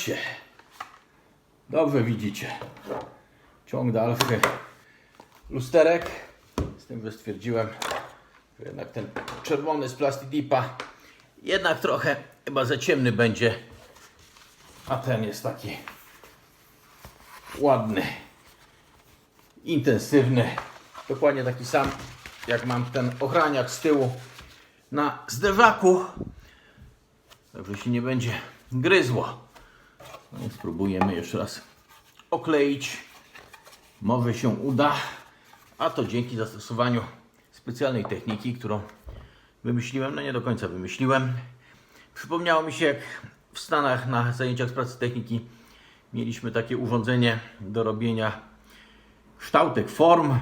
Słuchajcie. Dobrze widzicie. Ciąg dalszy lusterek. Z tym, że stwierdziłem, że jednak ten czerwony z Plastidipa jednak trochę chyba za ciemny będzie. A ten jest taki ładny, intensywny. Dokładnie taki sam, jak mam ten ochraniacz z tyłu na zderzaku. Także się nie będzie gryzło. No spróbujemy jeszcze raz okleić. Może się uda. A to dzięki zastosowaniu specjalnej techniki, którą wymyśliłem. No nie do końca wymyśliłem. Przypomniało mi się, jak w Stanach na zajęciach z pracy techniki mieliśmy takie urządzenie do robienia kształtek form.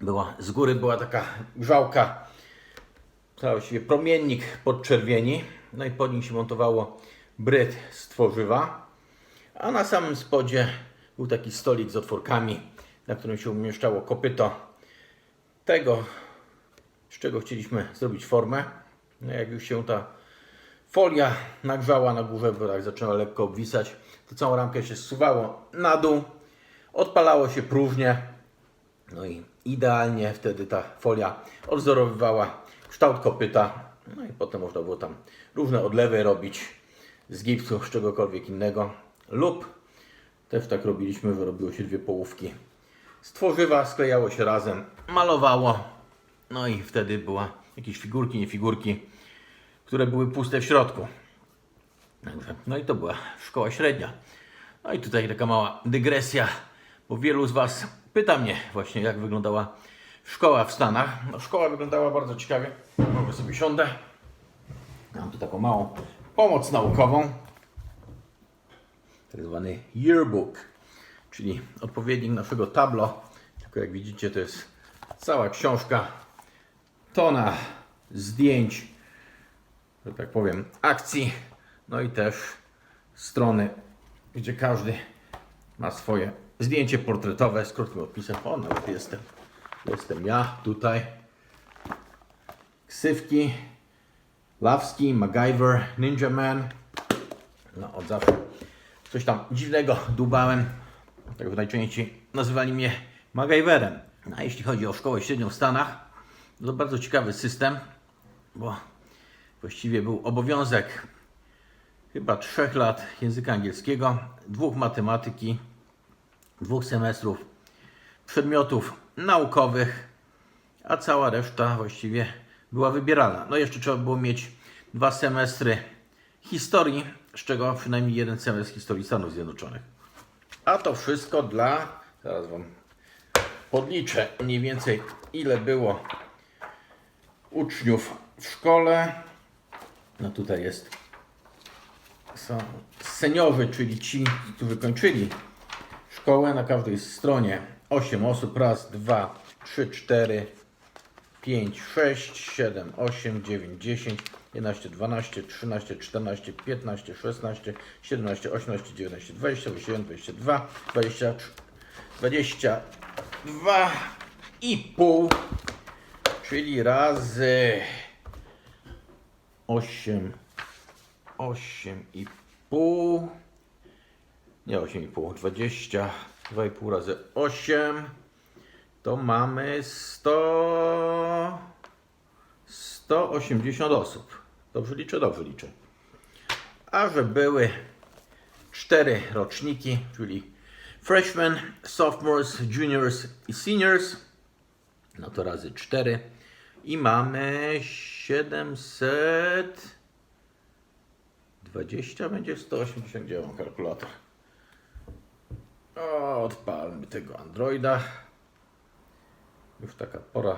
Była, z góry była taka grzałka, właściwie promiennik podczerwieni. No i pod nim się montowało bryt z tworzywa. A na samym spodzie był taki stolik z otworkami, na którym się umieszczało kopyto tego, z czego chcieliśmy zrobić formę. No jak już się ta folia nagrzała na górze, bo tak zaczęła lekko obwisać, to całą ramkę się zsuwało na dół, odpalało się próżnie, no i idealnie wtedy ta folia odwzorowywała kształt kopyta, no i potem można było tam różne odlewy robić z gipsu, z czegokolwiek innego, lub też tak robiliśmy, że robiło się dwie połówki z tworzywa, sklejało się razem, malowało, no i wtedy była jakieś figurki, nie figurki, które były puste w środku. No i to była szkoła średnia. No i tutaj taka mała dygresja, bo wielu z Was pyta mnie właśnie, jak wyglądała szkoła w Stanach. No, szkoła wyglądała bardzo ciekawie. Mogę sobie siądę. Mam tu taką małą pomoc naukową. Tak zwany yearbook, czyli odpowiednik naszego tablo. Tylko jak widzicie, to jest cała książka, tona zdjęć, że tak powiem, akcji, no i też strony, gdzie każdy ma swoje zdjęcie portretowe z krótkim odpisem. O, nawet jestem, jestem ja tutaj. Ksywki, Lawski, MacGyver, Ninja Man. No, od zawsze coś tam dziwnego dubałem. Tak najczęściej nazywali mnie MacGyverem. A jeśli chodzi o szkołę średnią w Stanach, to bardzo ciekawy system, bo właściwie był obowiązek chyba trzech lat języka angielskiego, dwóch matematyki, dwóch semestrów przedmiotów naukowych, a cała reszta właściwie była wybierana. No jeszcze trzeba było mieć dwa semestry historii, z czego przynajmniej jeden semestr historii Stanów Zjednoczonych. A to wszystko dla, zaraz Wam podliczę mniej więcej ile było uczniów w szkole. No tutaj jest są seniorzy, czyli ci, którzy kończyli szkołę. Na każdej stronie 8 osób. Raz, dwa, trzy, cztery, pięć, sześć, siedem, osiem, dziewięć, dziesięć, 11, 12, 13, 14, 15, 16, 17, 18, 19, 20, 21, 22, 23, 22 i pół, czyli razy 8, 8 i pół, nie 8 i pół, 20, 2,5 razy 8, to mamy 100, 180 osób. Dobrze liczę? Dobrze liczę. A że były cztery roczniki, czyli freshmen, sophomores, juniors i seniors, no to razy 4 i mamy 720 będzie 180, gdzie kalkulator. O, odpalmy tego Androida. Już taka pora,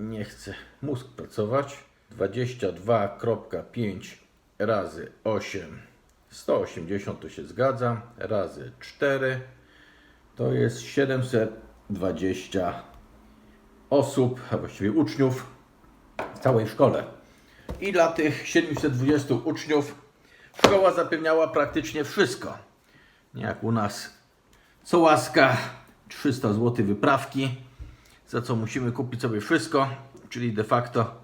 nie chce mózg pracować. 22.5 razy 8 180 to się zgadza, razy 4 to jest 720 osób, a właściwie uczniów w całej szkole. I dla tych 720 uczniów szkoła zapewniała praktycznie wszystko. Nie jak u nas co łaska 300 zł wyprawki, za co musimy kupić sobie wszystko, czyli de facto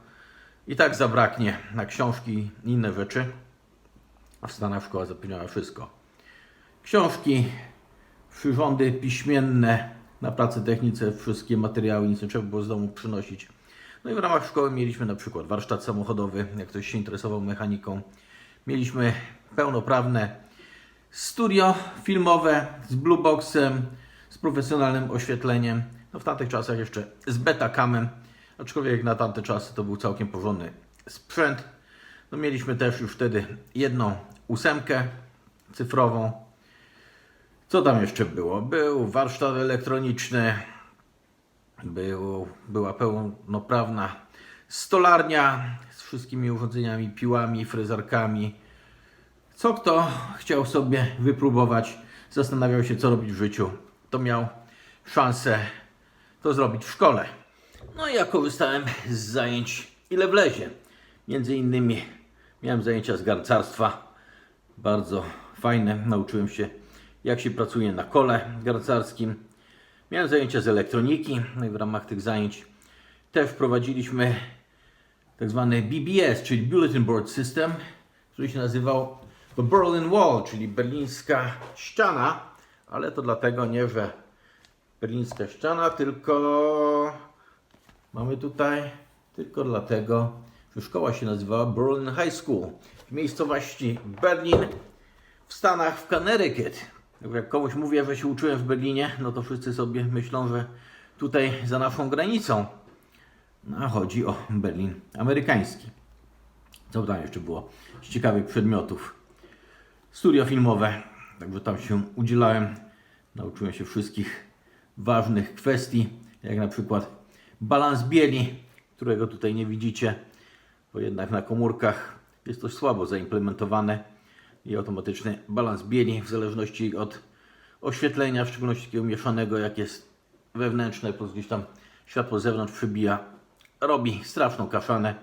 i tak zabraknie na książki i inne rzeczy. a w Stanach szkoła zapewniała wszystko. Książki, przyrządy piśmienne, na pracę technice, wszystkie materiały, nic nie trzeba było z domu przynosić. No i w ramach szkoły mieliśmy na przykład warsztat samochodowy, jak ktoś się interesował mechaniką. Mieliśmy pełnoprawne studio filmowe z blueboxem, z profesjonalnym oświetleniem. No w tamtych czasach jeszcze z betacamem, aczkolwiek na tamte czasy to był całkiem porządny sprzęt. No mieliśmy też już wtedy jedną ósemkę cyfrową. Co tam jeszcze było? Był warsztat elektroniczny, był, była pełnoprawna stolarnia z wszystkimi urządzeniami, piłami, frezarkami. Co kto chciał sobie wypróbować, zastanawiał się, co robić w życiu, to miał szansę to zrobić w szkole. No i ja korzystałem z zajęć ile wlezie. Między innymi miałem zajęcia z garcarstwa, bardzo fajne. Nauczyłem się, jak się pracuje na kole garcarskim. Miałem zajęcia z elektroniki, no i w ramach tych zajęć też wprowadziliśmy tak zwany BBS, czyli Bulletin Board System, który się nazywał The Berlin Wall, czyli berlińska ściana, ale to dlatego nie, że berlińska ściana, tylko mamy tutaj, tylko dlatego, że szkoła się nazywała Berlin High School w miejscowości Berlin w Stanach, w Connecticut. Jak komuś mówię, że się uczyłem w Berlinie, no to wszyscy sobie myślą, że tutaj za naszą granicą. No, a chodzi o Berlin amerykański. Co tam jeszcze było z ciekawych przedmiotów? Studio filmowe, także tam się udzielałem. Nauczyłem się wszystkich ważnych kwestii, jak na przykład balans bieli, którego tutaj nie widzicie, bo jednak na komórkach jest to słabo zaimplementowane i automatyczny balans bieli w zależności od oświetlenia, w szczególności takiego mieszanego, jak jest wewnętrzne, plus gdzieś tam światło z zewnątrz przybija, robi straszną kaszanę.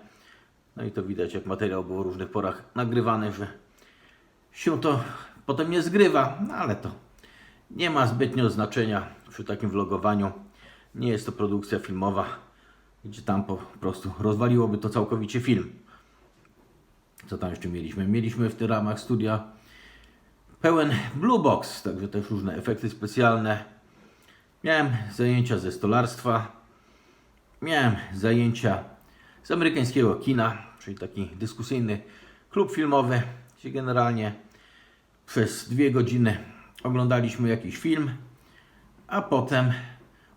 No i to widać, jak materiał był w różnych porach nagrywany, że się to potem nie zgrywa, no ale to nie ma zbytnio znaczenia przy takim vlogowaniu. Nie jest to produkcja filmowa, gdzie tam po prostu rozwaliłoby to całkowicie film. Co tam jeszcze mieliśmy? Mieliśmy w tych ramach studia pełen Blue Box, także też różne efekty specjalne. Miałem zajęcia ze stolarstwa, miałem zajęcia z amerykańskiego kina, czyli taki dyskusyjny klub filmowy, gdzie generalnie przez dwie godziny oglądaliśmy jakiś film, a potem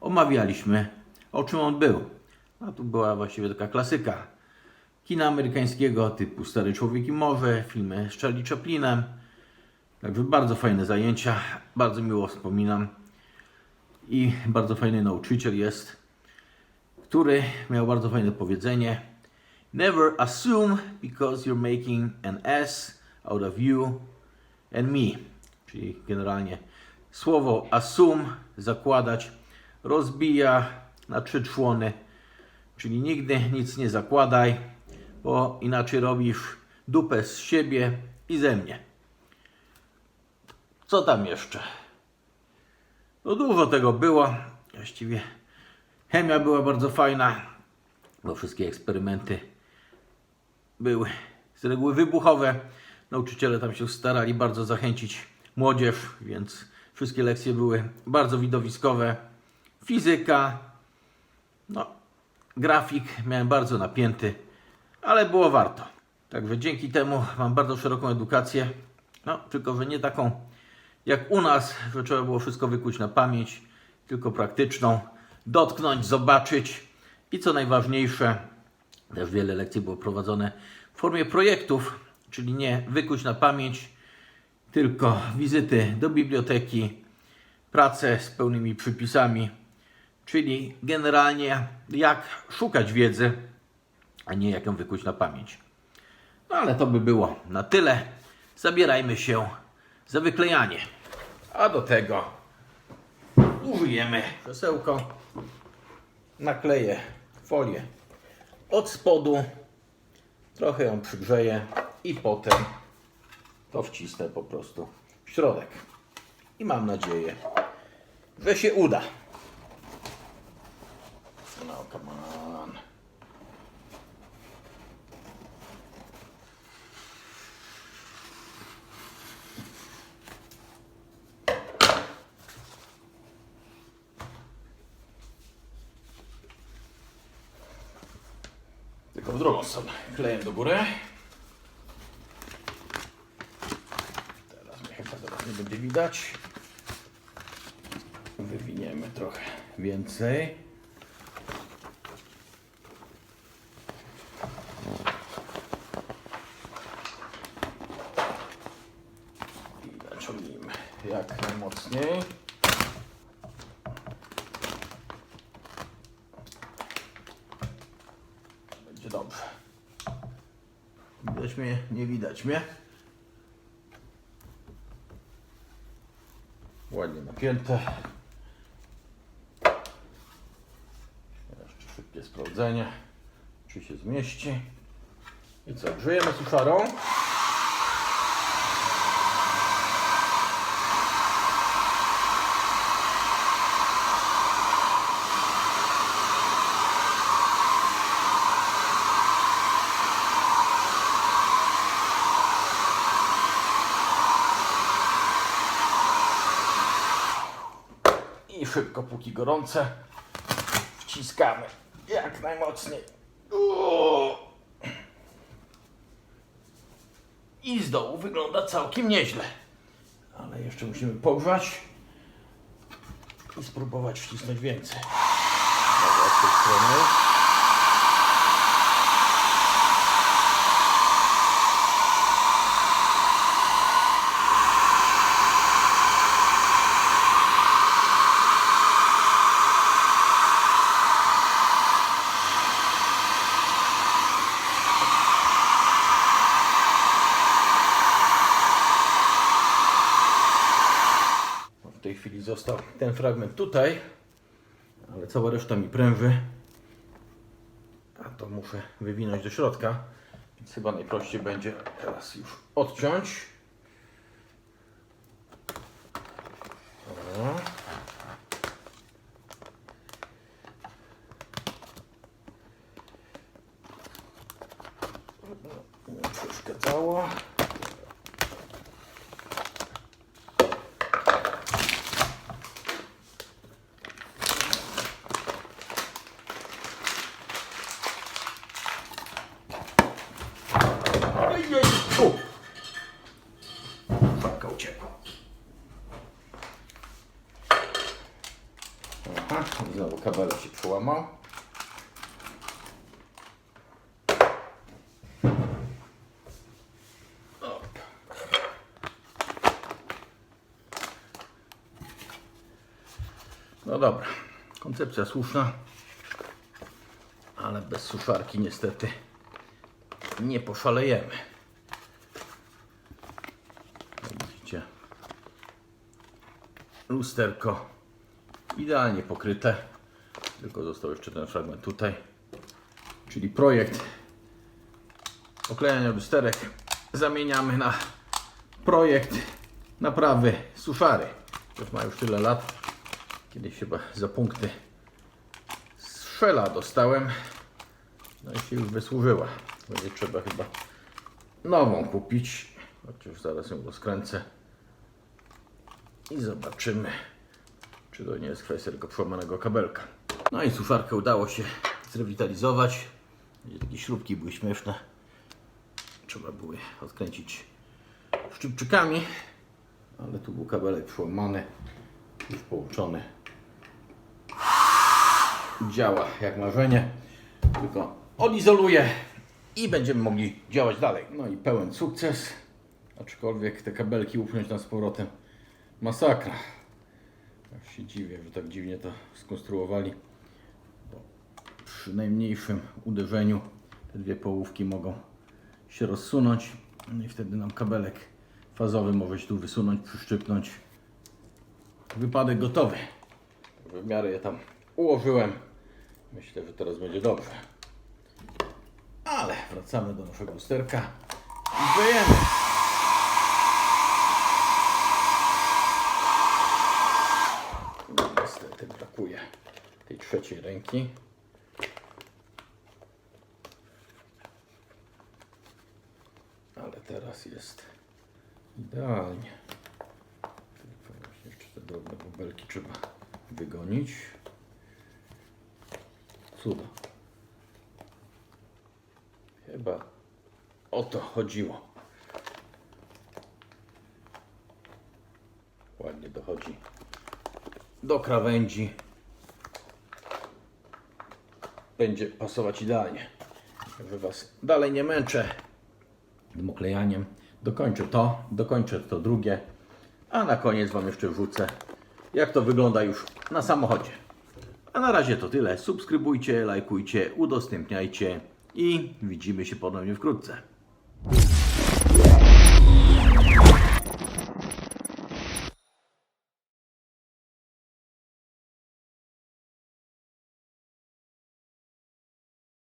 omawialiśmy o czym on był. A tu była właściwie taka klasyka kina amerykańskiego typu Stary Człowiek i Morze, filmy z Charlie Chaplinem. Także bardzo fajne zajęcia, bardzo miło wspominam. I bardzo fajny nauczyciel jest, który miał bardzo fajne powiedzenie. Never assume because you're making an ass out of you and me. Czyli generalnie słowo assume, zakładać, rozbija na trzy człony. Czyli nigdy nic nie zakładaj, bo inaczej robisz dupę z siebie i ze mnie. Co tam jeszcze? No dużo tego było. Właściwie chemia była bardzo fajna, bo wszystkie eksperymenty były z reguły wybuchowe. Nauczyciele tam się starali bardzo zachęcić młodzież, więc wszystkie lekcje były bardzo widowiskowe. Fizyka, no, grafik miałem bardzo napięty, ale było warto. Także dzięki temu mam bardzo szeroką edukację, no, tylko że nie taką jak u nas, że trzeba było wszystko wykuć na pamięć, tylko praktyczną, dotknąć, zobaczyć i co najważniejsze, też wiele lekcji było prowadzone w formie projektów, czyli nie wykuć na pamięć, tylko wizyty do biblioteki, prace z pełnymi przypisami, czyli generalnie jak szukać wiedzy, a nie jak ją wykuć na pamięć. No ale to by było na tyle. Zabierajmy się za wyklejanie. A do tego użyjemy krzesełko. Nakleję folię od spodu. Trochę ją przygrzeję i potem to wcisnę po prostu w środek. I mam nadzieję, że się uda. No, come on. Drugą stronę. Klejem do góry. Teraz mnie chyba zaraz nie będzie widać. Wywiniemy trochę więcej. I naciągnijmy jak najmocniej. Będzie dobrze. Widać mnie? Nie widać mnie. Ładnie napięte. Jeszcze szybkie sprawdzenie, czy się zmieści. I co, grzejemy suszarą. Gorące, wciskamy jak najmocniej. Uuu. I z dołu wygląda całkiem nieźle. Ale jeszcze musimy pogrzać i spróbować wcisnąć więcej. Dobra, z tej strony. W tej chwili został ten fragment tutaj, ale cała reszta mi pręży. A to muszę wywinąć do środka, więc chyba najprościej będzie teraz już odciąć. Nie przeszkadzało. Op. No dobra, koncepcja słuszna, ale bez suszarki niestety nie poszalejemy. Widzicie, lusterko idealnie pokryte, tylko został jeszcze ten fragment tutaj, czyli projekt oklejania lusterek zamieniamy na projekt naprawy suszary. To ma już tyle lat, kiedyś chyba za punkty strzela dostałem, no i się już wysłużyła. Będzie trzeba chyba nową kupić. Chociaż zaraz ją rozkręcę. I zobaczymy, czy to nie jest kwestia tylko przełamanego kabelka. No i suszarkę udało się zrewitalizować. Takie śrubki były śmieszne. Trzeba było je odkręcić szczypczykami. Ale tu był kabelek przełamany. Już połączony. Działa jak marzenie. Tylko odizoluję i będziemy mogli działać dalej. No i pełen sukces, aczkolwiek te kabelki upchnąć nas z powrotem masakra. Aż się dziwię, że tak dziwnie to skonstruowali. Przy najmniejszym uderzeniu te dwie połówki mogą się rozsunąć no i wtedy nam kabelek fazowy może się tu wysunąć, przyszczypnąć. Wypadek gotowy. W miarę je tam ułożyłem. Myślę, że teraz będzie dobrze. Ale wracamy do naszego lusterka i. No, Niestety brakuje tej trzeciej ręki. Ale teraz jest idealnie. Tylko właśnie jeszcze te drobne bubelki trzeba wygonić. Cuda. Chyba o to chodziło. Ładnie dochodzi do krawędzi. Będzie pasować idealnie. Także Was dalej nie męczę tym oklejaniem. Dokończę to, dokończę to drugie, a na koniec Wam jeszcze wrzucę, jak to wygląda już na samochodzie. A na razie to tyle. Subskrybujcie, lajkujcie, udostępniajcie i widzimy się ponownie wkrótce.